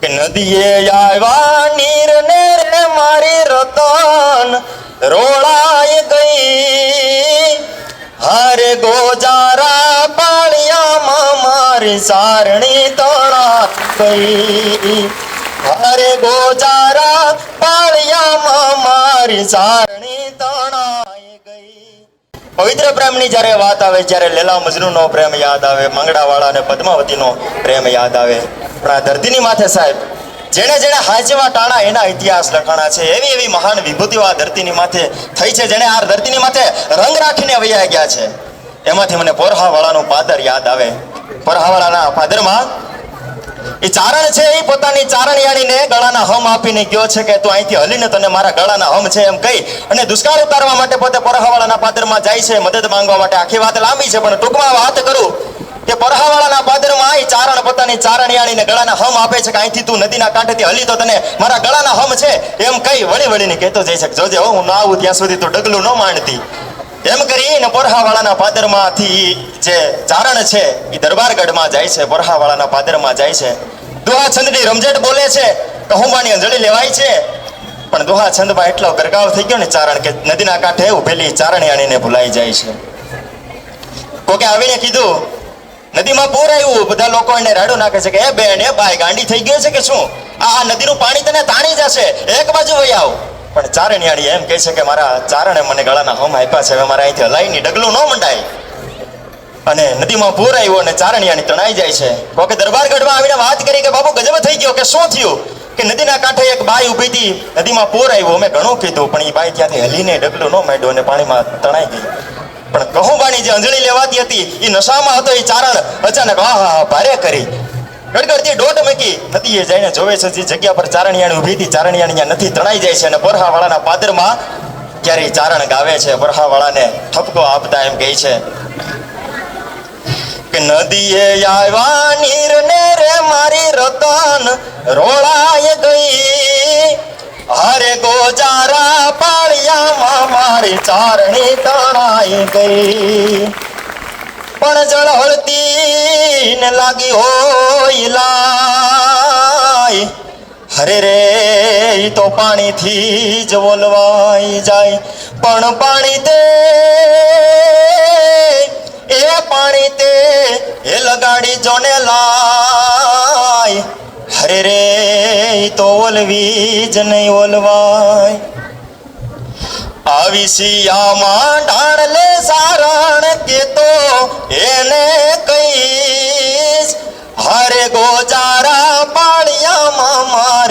કે નદીએ આવ્યા નીર ને રે મારી રતન રોળાય ગઈ. હારે ગોજારા પાળિયામાં મારી સારણી તણા ગઈ. હારે ગોજારા પાળિયામાં મારી ગઈ પવિત્ર પ્રેમની જ્યારે વાત આવે, જ્યારે લેલા મજનુનો પ્રેમ યાદ આવે, મંગળાવાળા અને પદ્માવતીનો પ્રેમ યાદ આવે. પણ આ ધરતીની માથે સાહેબ, જેણે જેણે હાજવા ટાણા એના ઇતિહાસ લખાણા છે, એવી એવી મહાન વિભૂતિઓ આ ધરતીની માથે થઈ છે, જેણે આ ધરતીની માથે રંગ રાખીને વૈયા ગયા છે. એમાંથી મને પોરહાવાળાનું પાદર યાદ આવે. પોરહાવાળાના પાદરમાં એ ચારણ છે, એ પોતાની ચારણિયાણીને ગળાના હમ આપીને ગયો છે કે તું અહીંથી હલીને તને મારા ગળાના હમ છે એમ કહી અને દુષ્કાળ ઉતારવા માટે પોતે પરહાવાળાના પાદરમાં જાય છે, મદદ માંગવા માટે આખી વાત લાંબી છે, પણ ટૂંકમાં વાત કરું કે પરહાવાળાના પાદરમાં એ ચારણ પોતાની ચારણિયાણીને ગળાના હમ આપે છે કે અહીંથી તું નદીના કાંઠેથી હલી તો તને મારા ગળાના હમ છે એમ કહી વળી વળીને કહેતો જાય છે કે જોજે હું ના આવું ત્યાં સુધી તું ડગલું ન માંડતી કરીને પાદરમાંથી જે ચારણ છે એ દરબારગઢમાં જાય છે પોરહાવાળાના પાદરમાં જાય છે. દોહા છંદની રમઝટ બોલે છે કહુંબાની અંજળી લેવાય છે. પણ દોહા છંદમાં એટલો ગરગાવ થઈ ગયો ને ચારણ કે નદીના કાંઠે ઉભેલી ચારણિયાણીને ભૂલાઈ જાય છે. કોકે આવીને કીધું, નદીમાં પૂર આવ્યું. બધા લોકો એને રાડો નાખે છે કે, એ બેન, એ ભાઈ ગાંડી થઈ ગયો છે કે શું? આ નદીનું પાણી તને તાણી જશે. આવ પણ ચારણિયાળી એમ કહે છે કે મારા ચારણે મને ગળાના હમ આપ્યા છે. હવે મારા અહીંથી હલાઈની ડગલું ન મંડાય. અને નદીમાં પૂર આવ્યું અને ચારણિયાની તણાઈ જાય છે. કોકે દરબારગઢમાં આવીને વાત કરી કે બાબુ ગજબ થઈ ગયો કે શું થયું? કે નદીના કાંઠે એક બાઈ ઊભી હતી, નદીમાં પૂર આવ્યો, અમે ઘણું કીધું, પણ એ બાઈ ત્યાંથી હલીને ડગલું ન માંડ્યું અને પાણીમાં તણાઈ ગઈ. પણ કહુંબાની જે અંજળી લેવાતી હતી એ નશામાં હતો એ ચારણ અચાનક હા હા, ભારે કરી. ગડગડતી દોઢ મૂકી નદીએ જઈને જોવે છે જે જગ્યા પર ચારણિયાણી ઊભી હતી. ચારણિયાણી નથી તણાઈ જાય છે અને પરહાવાળાના પાદરમાં ક્યારેય ચારણ ગાવે છે. પરહાવાળાને ઠપકો આપતા એમ કહે છે કે નદીએ આવ્યા નીર ને રે મારી રતન રોળાય ગઈ. હારે ગોજારા પાળિયામાં મારી ચારણી તણાઈ ગઈ. પણ જળહળતી ને લાગી હોય લાય. હરે રે તો પાણીથી જ ઓલવાઈ જાય. પણ પાણી તે એ પાણી તે એ લગાડી જોને લાય. હરે રે તો ઓલવી જ નહીં ઓલવાય આવી શિયામાં ઢાળલે સારણ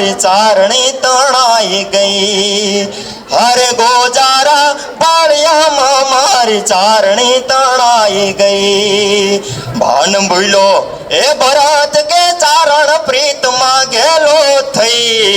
મારી ચારણી તણાઈ ગઈ. હરે ગોજારા પાળિયામાં મારી ચારણી તણાઈ ગઈ. ભાન ભૂલો, એ ભરત કે ચારણ પ્રીતમાં ગેલો થઈ.